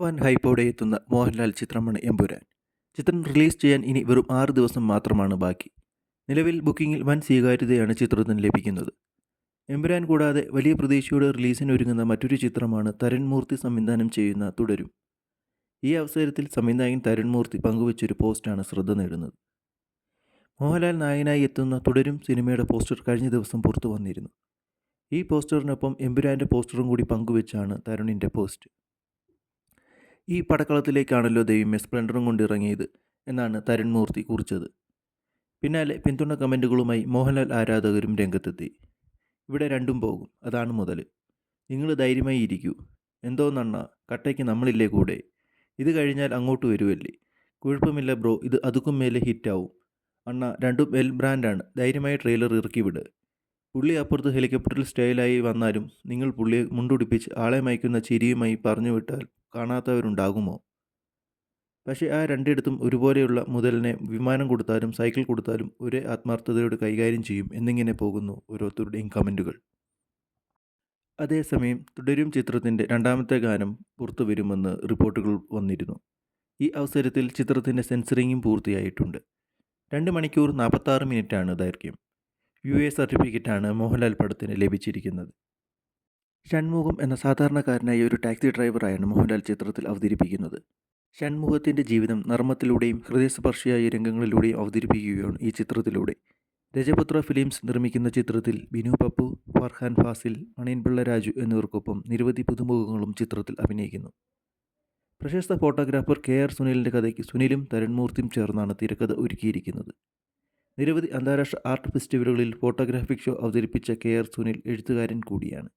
വൻ ഹൈപ്പോടെ എത്തുന്ന മോഹൻലാൽ ചിത്രമാണ് എമ്പുരാൻ. ചിത്രം റിലീസ് ചെയ്യാൻ ഇനി വെറും ആറ് ദിവസം മാത്രമാണ് ബാക്കി. നിലവിൽ ബുക്കിങ്ങിൽ വൻ സ്വീകാര്യതയാണ് ചിത്രത്തിന് ലഭിക്കുന്നത്. എമ്പുരാൻ കൂടാതെ വലിയ പ്രതീക്ഷയോടെ റിലീസിന് ഒരുങ്ങുന്ന മറ്റൊരു ചിത്രമാണ് തരുൺ മൂർത്തി സംവിധാനം ചെയ്യുന്ന തുടരും. ഈ അവസരത്തിൽ സംവിധായകൻ തരുൺ മൂർത്തി പങ്കുവച്ചൊരു പോസ്റ്റാണ് ശ്രദ്ധ നേടുന്നത്. മോഹൻലാൽ നായകനായി എത്തുന്ന തുടരും സിനിമയുടെ പോസ്റ്റർ കഴിഞ്ഞ ദിവസം പുറത്തു വന്നിരുന്നു. ഈ പോസ്റ്ററിനൊപ്പം എമ്പുരാന്റെ പോസ്റ്ററും കൂടി പങ്കുവെച്ചാണ് തരുണിന്റെ പോസ്റ്റ്. ഈ പടക്കളത്തിലേക്കാണല്ലോ ദൈവമേ സ്പ്ലെൻഡറും കൊണ്ടിറങ്ങിയത് എന്നാണ് തരുൺ മൂർത്തി കുറിച്ചത്. പിന്നാലെ പിന്തുണ കമന്റുകളുമായി മോഹൻലാൽ ആരാധകരും രംഗത്തെത്തി. ഇവിടെ രണ്ടും പോകും അതാണ് മുതൽ നിങ്ങൾ ധൈര്യമായി ഇരിക്കൂ. എന്തോ നണ്ണ കട്ടയ്ക്ക് നമ്മളില്ലേ കൂടെ? ഇത് കഴിഞ്ഞാൽ അങ്ങോട്ട് വരുമല്ലേ കുഴപ്പമില്ല ബ്രോ ഇത് അതുക്കും മേലെ ഹിറ്റാവും. അണ്ണ രണ്ടും വെൽ ബ്രാൻഡാണ്. ധൈര്യമായി ട്രെയിലർ ഇറക്കി വിട്. പുള്ളി അപ്പുറത്ത് ഹെലികോപ്റ്ററിൽ സ്റ്റേയിലായി വന്നാലും നിങ്ങൾ പുള്ളിയെ മുണ്ടുടിപ്പിച്ച് ആളെ മയക്കുന്ന ചിരിയുമായി പറഞ്ഞു വിട്ടാൽ കാണാത്തവരുണ്ടാകുമോ? പക്ഷേ ആ രണ്ടിടത്തും ഒരുപോലെയുള്ള മുതലിനെ വിമാനം കൊടുത്താലും സൈക്കിൾ കൊടുത്താലും ഒരേ ആത്മാർത്ഥതയോട് കൈകാര്യം ചെയ്യും എന്നിങ്ങനെ പോകുന്നു ഓരോരുത്തരുടെയും കമന്റുകൾ. അതേസമയം തുടരും ചിത്രത്തിന്റെ രണ്ടാമത്തെ ഗാനം പുറത്തു വരുമെന്ന് റിപ്പോർട്ടുകൾ വന്നിരുന്നു. ഈ അവസരത്തിൽ ചിത്രത്തിന്റെ സെൻസറിങ്ങും പൂർത്തിയായിട്ടുണ്ട്. രണ്ട് മണിക്കൂർ നാൽപ്പത്താറ് മിനിറ്റാണ് ദൈർഘ്യം. യു എ സർട്ടിഫിക്കറ്റാണ് മോഹൻലാൽ പടത്തിന് ലഭിച്ചിരിക്കുന്നത്. ഷൺമുഖം എന്ന സാധാരണക്കാരനായ ഒരു ടാക്സി ഡ്രൈവറായാണ് മോഹൻലാൽ ചിത്രത്തിൽ അവതരിപ്പിക്കുന്നത്. ഷൺമുഖത്തിന്റെ ജീവിതം നർമ്മത്തിലൂടെയും ഹൃദയസ്പർശിയായ രംഗങ്ങളിലൂടെയും അവതരിപ്പിക്കുകയാണ് ഈ ചിത്രത്തിലൂടെ. രജപുത്ര ഫിലിംസ് നിർമ്മിക്കുന്ന ചിത്രത്തിൽ ബിനു പപ്പു ഫർഹാൻ ഫാസിൽ മണിയൻപിള്ള രാജു എന്നിവർക്കൊപ്പം നിരവധി പുതുമുഖങ്ങളും ചിത്രത്തിൽ അഭിനയിക്കുന്നു. പ്രശസ്ത ഫോട്ടോഗ്രാഫർ കെ ആർ സുനിലിന്റെ കഥയ്ക്ക് സുനിലും തരുൺമൂർത്തിയും ചേർന്നാണ് തിരക്കഥ ഒരുക്കിയിരിക്കുന്നത്. നിരവധി അന്താരാഷ്ട്ര ആർട്ട് ഫെസ്റ്റിവലുകളിൽ ഫോട്ടോഗ്രാഫിക് ഷോ അവതരിപ്പിച്ച കെ ആർ സുനിൽ എഴുത്തുകാരൻ കൂടിയാണ്.